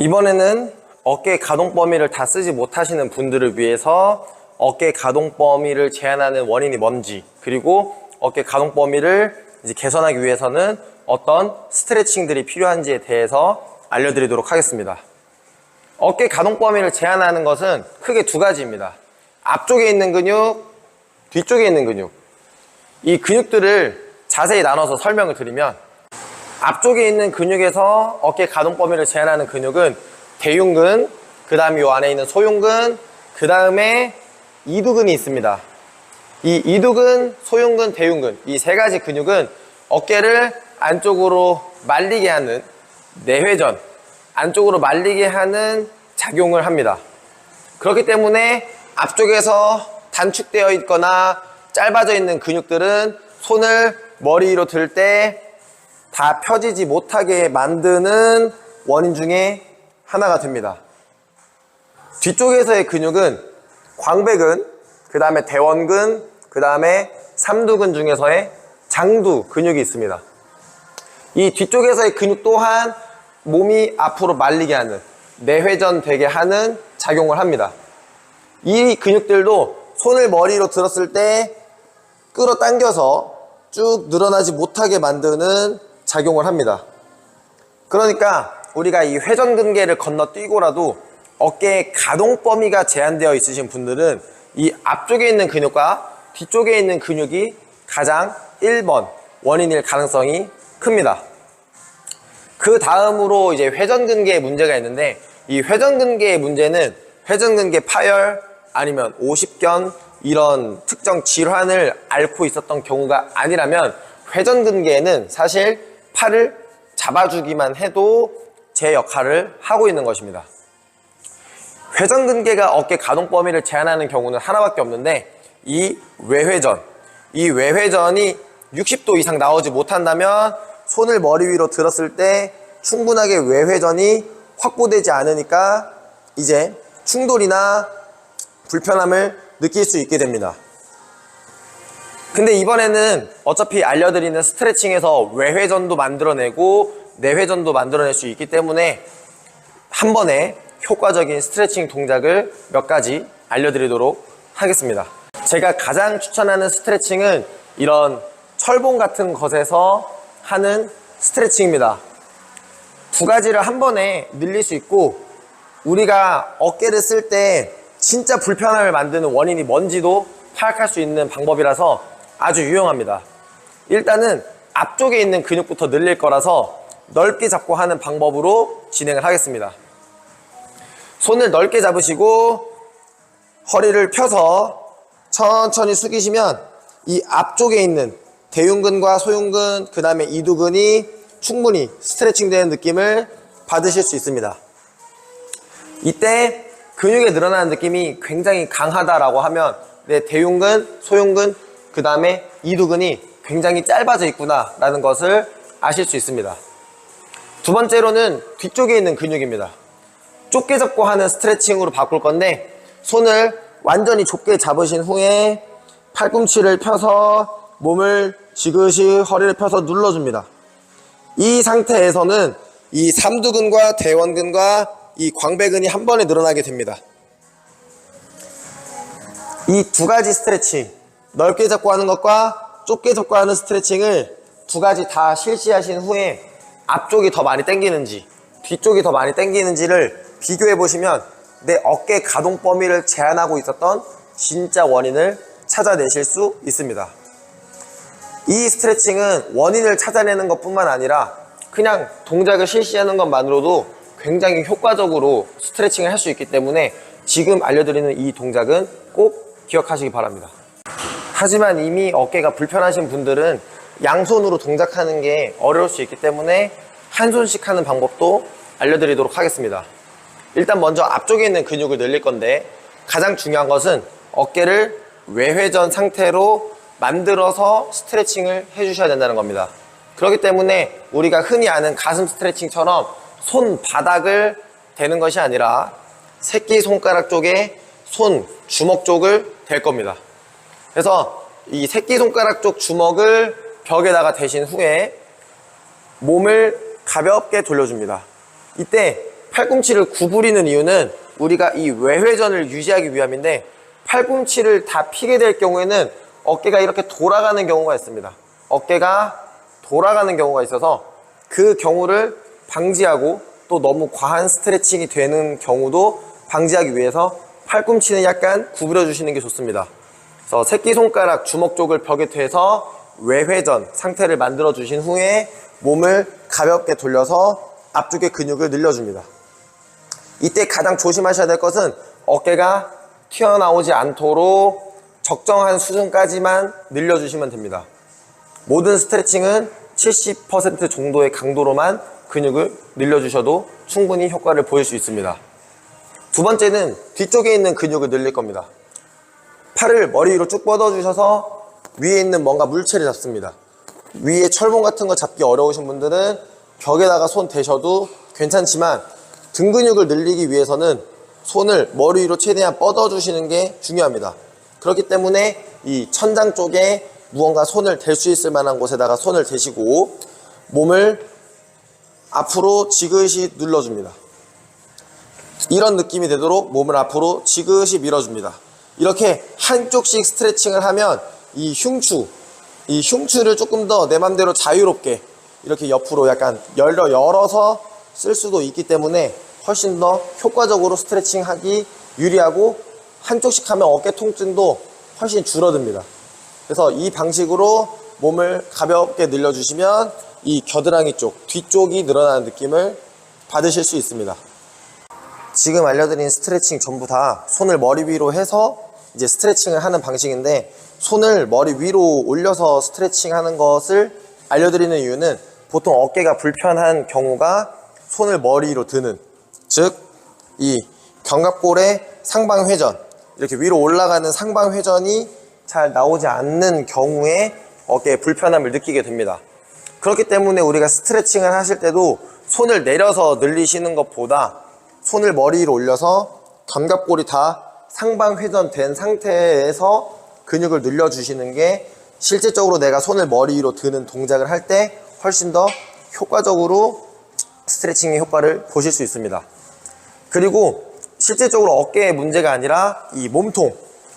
이번에는 어깨 가동 범위를 다 쓰지 못하시는 분들을 위해서 어깨 가동 범위를 제한하는 원인이 뭔지 그리고 어깨 가동 범위를 이제 개선하기 위해서는 어떤 스트레칭들이 필요한지에 대해서 알려드리도록 하겠습니다. 어깨 가동 범위를 제한하는 것은 크게 두 가지입니다. 앞쪽에 있는 근육, 뒤쪽에 있는 근육. 이 근육들을 자세히 나눠서 설명을 드리면 앞쪽에 있는 근육에서 어깨 가동 범위를 제한하는 근육은 대흉근, 그 다음에 이 안에 있는 소흉근, 그 다음에 이두근이 있습니다. 이 이두근, 소흉근, 대흉근 이 세 가지 근육은 어깨를 안쪽으로 말리게 하는 내회전, 안쪽으로 말리게 하는 작용을 합니다. 그렇기 때문에 앞쪽에서 단축되어 있거나 짧아져 있는 근육들은 손을 머리 위로 들 때 다 펴지지 못하게 만드는 원인 중에 하나가 됩니다. 뒤쪽에서의 근육은 광배근, 그 다음에 대원근, 그 다음에 삼두근 중에서의 장두 근육이 있습니다. 이 뒤쪽에서의 근육 또한 몸이 앞으로 말리게 하는 내회전 되게 하는 작용을 합니다. 이 근육들도 손을 머리로 들었을 때 끌어당겨서 쭉 늘어나지 못하게 만드는 작용을 합니다. 그러니까 우리가 이 회전근개를 건너뛰고라도 어깨의 가동 범위가 제한되어 있으신 분들은 이 앞쪽에 있는 근육과 뒤쪽에 있는 근육이 가장 1번 원인일 가능성이 큽니다. 그 다음으로 이제 회전근개에 문제가 있는데 이 회전근개의 문제는 회전근개 파열 아니면 오십견 이런 특정 질환을 앓고 있었던 경우가 아니라면 회전근개는 사실 팔을 잡아주기만 해도 제 역할을 하고 있는 것입니다. 회전근개가 어깨 가동 범위를 제한하는 경우는 하나밖에 없는데 이 외회전, 이 외회전이 60도 이상 나오지 못한다면 손을 머리 위로 들었을 때 충분하게 외회전이 확보되지 않으니까 이제 충돌이나 불편함을 느낄 수 있게 됩니다. 근데 이번에는 어차피 알려드리는 스트레칭에서 외회전도 만들어내고 내회전도 만들어낼 수 있기 때문에 한 번에 효과적인 스트레칭 동작을 몇 가지 알려드리도록 하겠습니다. 제가 가장 추천하는 스트레칭은 이런 철봉 같은 것에서 하는 스트레칭입니다. 두 가지를 한 번에 늘릴 수 있고 우리가 어깨를 쓸 때 진짜 불편함을 만드는 원인이 뭔지도 파악할 수 있는 방법이라서 아주 유용합니다. 일단은 앞쪽에 있는 근육부터 늘릴 거라서 넓게 잡고 하는 방법으로 진행을 하겠습니다. 손을 넓게 잡으시고 허리를 펴서 천천히 숙이시면 이 앞쪽에 있는 대흉근과 소흉근, 그 다음에 이두근이 충분히 스트레칭 되는 느낌을 받으실 수 있습니다. 이때 근육에 늘어나는 느낌이 굉장히 강하다라고 하면 내 대흉근, 소흉근, 그 다음에 이두근이 굉장히 짧아져 있구나 라는 것을 아실 수 있습니다. 두 번째로는 뒤쪽에 있는 근육입니다. 좁게 잡고 하는 스트레칭으로 바꿀 건데 손을 완전히 좁게 잡으신 후에 팔꿈치를 펴서 몸을 지그시 허리를 펴서 눌러줍니다. 이 상태에서는 이 삼두근과 대원근과 이 광배근이 한 번에 늘어나게 됩니다. 이 두 가지 스트레칭, 넓게 잡고 하는 것과 좁게 잡고 하는 스트레칭을 두 가지 다 실시하신 후에 앞쪽이 더 많이 당기는지 뒤쪽이 더 많이 당기는지를 비교해 보시면 내 어깨 가동 범위를 제한하고 있었던 진짜 원인을 찾아내실 수 있습니다. 이 스트레칭은 원인을 찾아내는 것 뿐만 아니라 그냥 동작을 실시하는 것만으로도 굉장히 효과적으로 스트레칭을 할 수 있기 때문에 지금 알려드리는 이 동작은 꼭 기억하시기 바랍니다. 하지만 이미 어깨가 불편하신 분들은 양손으로 동작하는 게 어려울 수 있기 때문에 한 손씩 하는 방법도 알려드리도록 하겠습니다. 일단 먼저 앞쪽에 있는 근육을 늘릴 건데 가장 중요한 것은 어깨를 외회전 상태로 만들어서 스트레칭을 해주셔야 된다는 겁니다. 그렇기 때문에 우리가 흔히 아는 가슴 스트레칭처럼 손바닥을 대는 것이 아니라 새끼 손가락 쪽에 손 주먹 쪽을 댈 겁니다. 그래서 이 새끼 손가락 쪽 주먹을 벽에다가 대신 후에 몸을 가볍게 돌려줍니다. 이때 팔꿈치를 구부리는 이유는 우리가 이 외회전을 유지하기 위함인데 팔꿈치를 다 피게 될 경우에는 어깨가 이렇게 돌아가는 경우가 있습니다. 어깨가 돌아가는 경우가 있어서 그 경우를 방지하고 또 너무 과한 스트레칭이 되는 경우도 방지하기 위해서 팔꿈치는 약간 구부려 주시는 게 좋습니다. 그래서 새끼손가락 주먹 쪽을 벽에 대서 외회전 상태를 만들어 주신 후에 몸을 가볍게 돌려서 앞쪽의 근육을 늘려줍니다. 이때 가장 조심하셔야 될 것은 어깨가 튀어나오지 않도록 적정한 수준까지만 늘려주시면 됩니다. 모든 스트레칭은 70% 정도의 강도로만 근육을 늘려주셔도 충분히 효과를 보일 수 있습니다. 두 번째는 뒤쪽에 있는 근육을 늘릴 겁니다. 팔을 머리 위로 쭉 뻗어주셔서 위에 있는 뭔가 물체를 잡습니다. 위에 철봉 같은 거 잡기 어려우신 분들은 벽에다가 손 대셔도 괜찮지만 등 근육을 늘리기 위해서는 손을 머리 위로 최대한 뻗어주시는 게 중요합니다. 그렇기 때문에 이 천장 쪽에 무언가 손을 댈 수 있을 만한 곳에다가 손을 대시고 몸을 앞으로 지그시 눌러줍니다. 이런 느낌이 되도록 몸을 앞으로 지그시 밀어줍니다. 이렇게 한쪽씩 스트레칭을 하면 이 흉추, 이 흉추를 조금 더 내 맘대로 자유롭게 이렇게 옆으로 약간 열려 열어서 쓸 수도 있기 때문에 훨씬 더 효과적으로 스트레칭 하기 유리하고 한쪽씩 하면 어깨 통증도 훨씬 줄어듭니다. 그래서 이 방식으로 몸을 가볍게 늘려주시면 이 겨드랑이 쪽, 뒤쪽이 늘어나는 느낌을 받으실 수 있습니다. 지금 알려드린 스트레칭 전부 다 손을 머리 위로 해서 이제 스트레칭을 하는 방식인데 손을 머리 위로 올려서 스트레칭 하는 것을 알려드리는 이유는 보통 어깨가 불편한 경우가 손을 머리 위로 드는 즉 이 견갑골의 상방 회전 이렇게 위로 올라가는 상방 회전이 잘 나오지 않는 경우에 어깨에 불편함을 느끼게 됩니다. 그렇기 때문에 우리가 스트레칭을 하실 때도 손을 내려서 늘리시는 것보다 손을 머리 위로 올려서 견갑골이 다 상방 회전된 상태에서 근육을 늘려주시는 게 실질적으로 내가 손을 머리 위로 드는 동작을 할 때 훨씬 더 효과적으로 스트레칭의 효과를 보실 수 있습니다. 그리고 실질적으로 어깨의 문제가 아니라 이 몸통,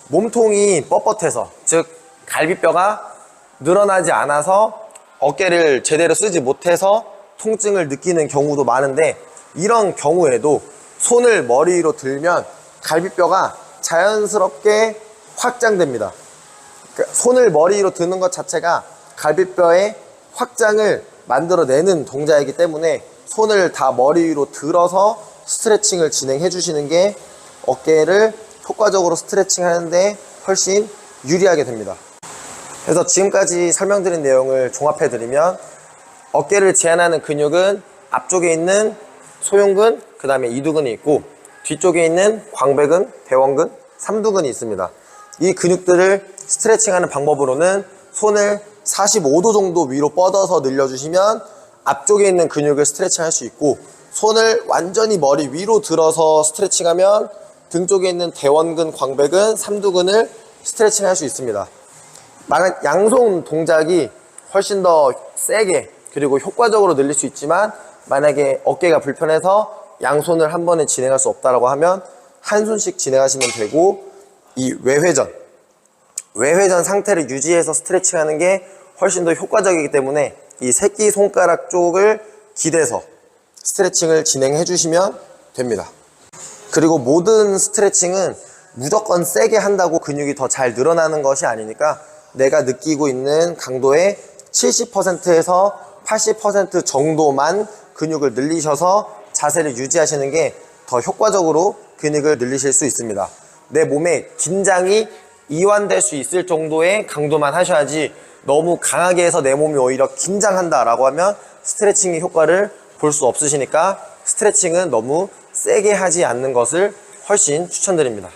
몸통이 뻣뻣해서 즉 갈비뼈가 늘어나지 않아서 어깨를 제대로 쓰지 못해서 통증을 느끼는 경우도 많은데 이런 경우에도 손을 머리 위로 들면 갈비뼈가 자연스럽게 확장됩니다. 그러니까 손을 머리 위로 드는 것 자체가 갈비뼈의 확장을 만들어내는 동작이기 때문에 손을 다 머리 위로 들어서 스트레칭을 진행해 주시는 게 어깨를 효과적으로 스트레칭 하는데 훨씬 유리하게 됩니다. 그래서 지금까지 설명드린 내용을 종합해 드리면 어깨를 제한하는 근육은 앞쪽에 있는 소흉근, 그 다음에 이두근이 있고 뒤쪽에 있는 광배근, 대원근, 삼두근이 있습니다. 이 근육들을 스트레칭하는 방법으로는 손을 45도 정도 위로 뻗어서 늘려주시면 앞쪽에 있는 근육을 스트레칭 할 수 있고 손을 완전히 머리 위로 들어서 스트레칭하면 등 쪽에 있는 대원근, 광배근, 삼두근을 스트레칭 할 수 있습니다. 만약 양손 동작이 훨씬 더 세게 그리고 효과적으로 늘릴 수 있지만 만약에 어깨가 불편해서 양손을 한 번에 진행할 수 없다라고 하면 한 손씩 진행하시면 되고 이 외회전 외회전 상태를 유지해서 스트레칭 하는 게 훨씬 더 효과적이기 때문에 이 새끼 손가락 쪽을 기대서 스트레칭을 진행해 주시면 됩니다. 그리고 모든 스트레칭은 무조건 세게 한다고 근육이 더 잘 늘어나는 것이 아니니까 내가 느끼고 있는 강도의 70%에서 80% 정도만 근육을 늘리셔서 자세를 유지하시는 게 더 효과적으로 근육을 늘리실 수 있습니다. 내 몸에 긴장이 이완될 수 있을 정도의 강도만 하셔야지 너무 강하게 해서 내 몸이 오히려 긴장한다라고 하면 스트레칭의 효과를 볼 수 없으시니까 스트레칭은 너무 세게 하지 않는 것을 훨씬 추천드립니다.